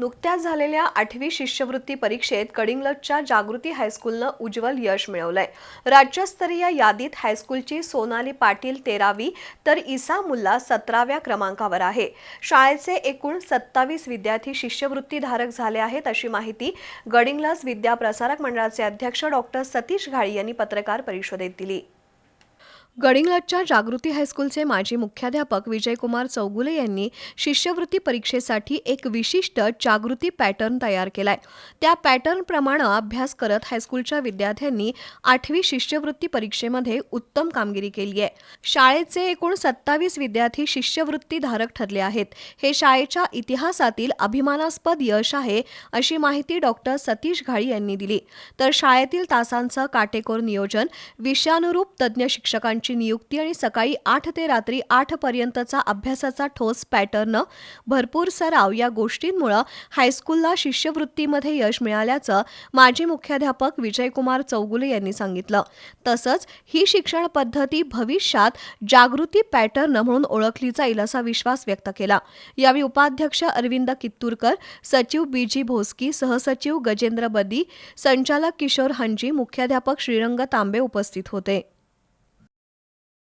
नुकत्याच झालेल्या आठवी शिष्यवृत्ती परीक्षेत कडिंग्लजच्या जागृती हायस्कूलनं उज्ज्वल यश मिळवलंय. राज्यस्तरीय यादीत हायस्कूलची सोनाली पाटील तेरावी तर इसा मुल्ला सतराव्या क्रमांकावर आहे. शाळेचे एकूण सत्तावीस विद्यार्थी शिष्यवृत्तीधारक झाले आहेत अशी माहिती गडिंगलज विद्या प्रसारक मंडळाचे अध्यक्ष डॉक्टर सतीश घाळी यांनी पत्रकार परिषदेत दिली. गडिंग्लजच्या जागृती हायस्कूलचे माजी मुख्याध्यापक विजयकुमार चौगुले यांनी शिष्यवृत्ती परीक्षेसाठी एक विशिष्ट जागृती पॅटर्न तयार केलाय. त्या पॅटर्नप्रमाणे अभ्यास करत हायस्कूलच्या विद्यार्थ्यांनी आठवी शिष्यवृत्ती परीक्षेमध्ये उत्तम कामगिरी केली आहे. शाळेचे एकूण सत्तावीस विद्यार्थी शिष्यवृत्ती धारक ठरले आहेत. हे शाळेच्या इतिहासातील अभिमानास्पद यश आहे अशी माहिती डॉक्टर सतीश घाळी यांनी दिली. तर शाळेतील तासांचं काटेकोर नियोजन विषयानुरूप तज्ज्ञ शिक्षकांची नियुक्ती आणि सकाळी आठ ते रात्री आठ पर्यंतचा अभ्यासाचा ठोस पॅटर्न भरपूर सराव या गोष्टींमुळं हायस्कूलला शिष्यवृत्तीमध्ये यश मिळाल्याचं माजी मुख्याध्यापक विजयकुमार चौगुले यांनी सांगितलं. तसंच ही शिक्षण पद्धती भविष्यात जागृती पॅटर्न म्हणून ओळखली जाईल असा विश्वास व्यक्त केला. यावेळी उपाध्यक्ष अरविंद कित्तूरकर सचिव बीजी भोसकी सहसचिव गजेंद्र बदी संचालक किशोर हंजी मुख्याध्यापक श्रीरंग तांबे उपस्थित होते.